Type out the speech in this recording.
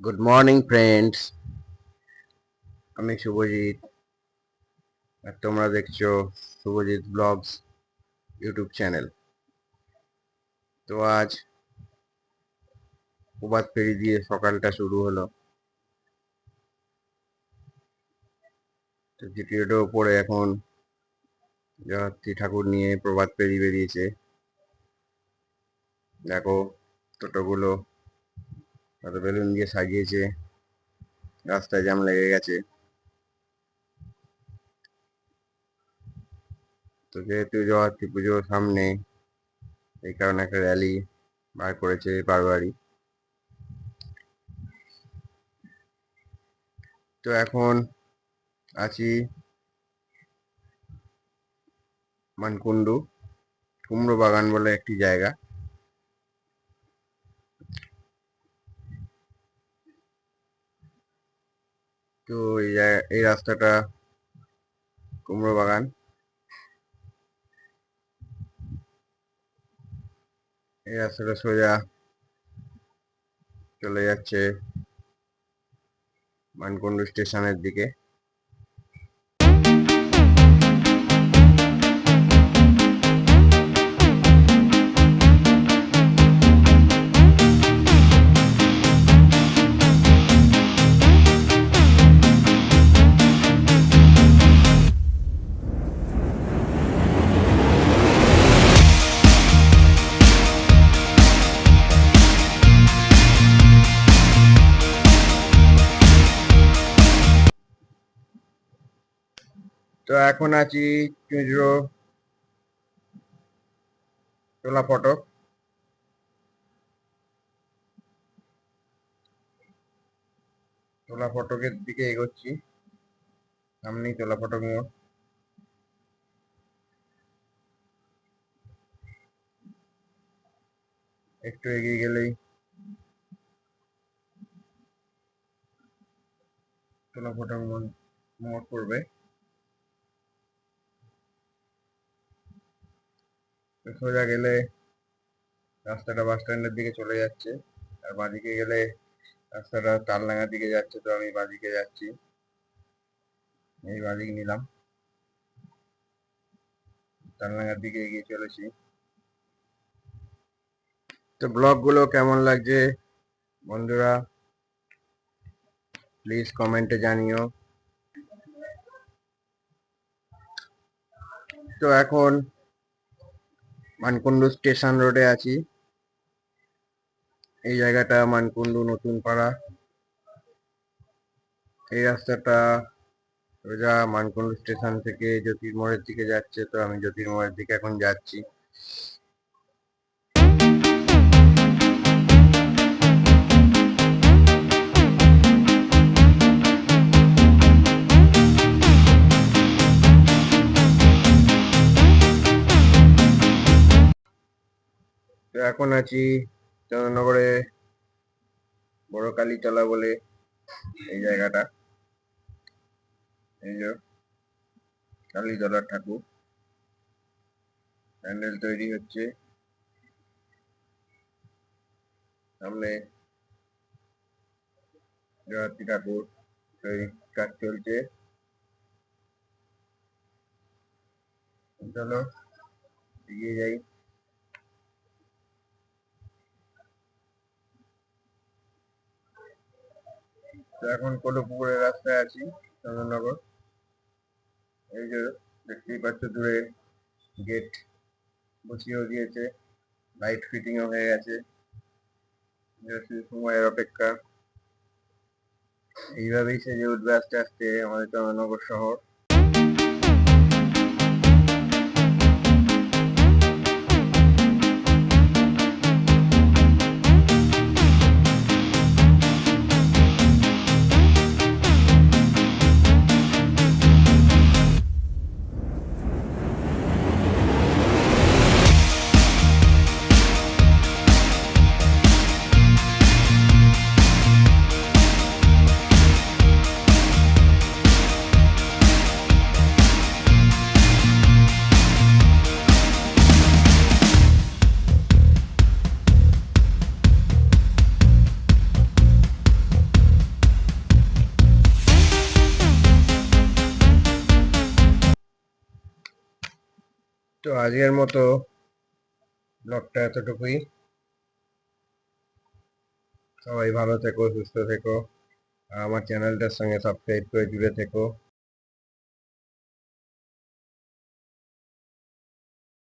Good morning friends আমি শুভজিৎ আর তোমরা দেখছ শুভজিৎ ব্লগস ইউটিউব চ্যানেল তো আজ প্রভাত ফেরি দিয়ে সকালটা শুরু হলো। তো জিটিওটার উপরে এখন জগত্রী ঠাকুর নিয়ে প্রভাত ফেরি বেরিয়েছে। দেখো, টোটোগুলো কত বেলুন দিয়ে সাজিয়েছে, রাস্তায় জ্যাম লেগে গেছে। তো যেহেতু জগত্রী পুজোর সামনে, এই কারণে একটা র্যালি বার করেছে বারবারই। তো এখন আছি মানকুণ্ডু কুমড়ো বাগান বলে একটি জায়গা। জায়গা- এই রাস্তাটা কুমড়ো বাগান। এই রাস্তাটা সোজা চলে যাচ্ছে মানকুণ্ডু স্টেশনের দিকে। তো এখন আছি চুঁচড়ো তোলা ফটক। তোলা ফটকের দিকে এগোচ্ছি, সামনেই তোলা ফটক মোড়। একটু এগিয়ে গেলেই তোলা ফটক মোড় মোড় পড়বে। সোজা গেলে রাস্তাটা বাস স্ট্যান্ডের দিকে চলে যাচ্ছে। আর বাঁদিকে গেলে রাস্তাটা তালডাঙ্গার দিকে যাচ্ছে তো আমি বাঁদিকে যাচ্ছি। এই বাঁদিক নিলাম। তালডাঙ্গার দিকে এগিয়ে চলেছি। তো ব্লগগুলো কেমন লাগছে বন্ধুরা? প্লিজ কমেন্টে জানিও। তো এখন মানকুণ্ডু স্টেশন রোডে আছি। এই জায়গাটা মানকুণ্ডু নতুন পাড়া। এই রাস্তাটা সোজা মানকুণ্ডু স্টেশন থেকে জ্যোতির্ময়ের দিকে যাচ্ছে, তো আমি জ্যোতির্ময়ের দিকে এখন যাচ্ছি। এখন আছি চন্দ্রনগরে বড় কালীতলা বলে এই জায়গাটা। এই যে কালীতলার ঠাকুর। প্যান্ডেল তৈরি হচ্ছে। সামনে জগত্রী ঠাকুর তৈরি কাজ চলছে। চলো, এগিয়ে যাই। তো এখন কোলপুকুরের রাস্তায় আছি, চন্দননগর। এই যে দেখতেই পাচ্ছ দূরে গেট বসিয়েও দিয়েছে, লাইট ফিটিংও হয়ে গেছে। সময়ের অপেক্ষা। এইভাবেই সেজে উঠবে আস্তে আস্তে আমাদের চন্দননগর শহর। তো আজকের মতো ব্লগটা এতটুকুই। সবাই ভালো থেকো, সুস্থ থেকো। আমার চ্যানেলটার সঙ্গে সাবস্ক্রাইব করে জুড়ে থেকো।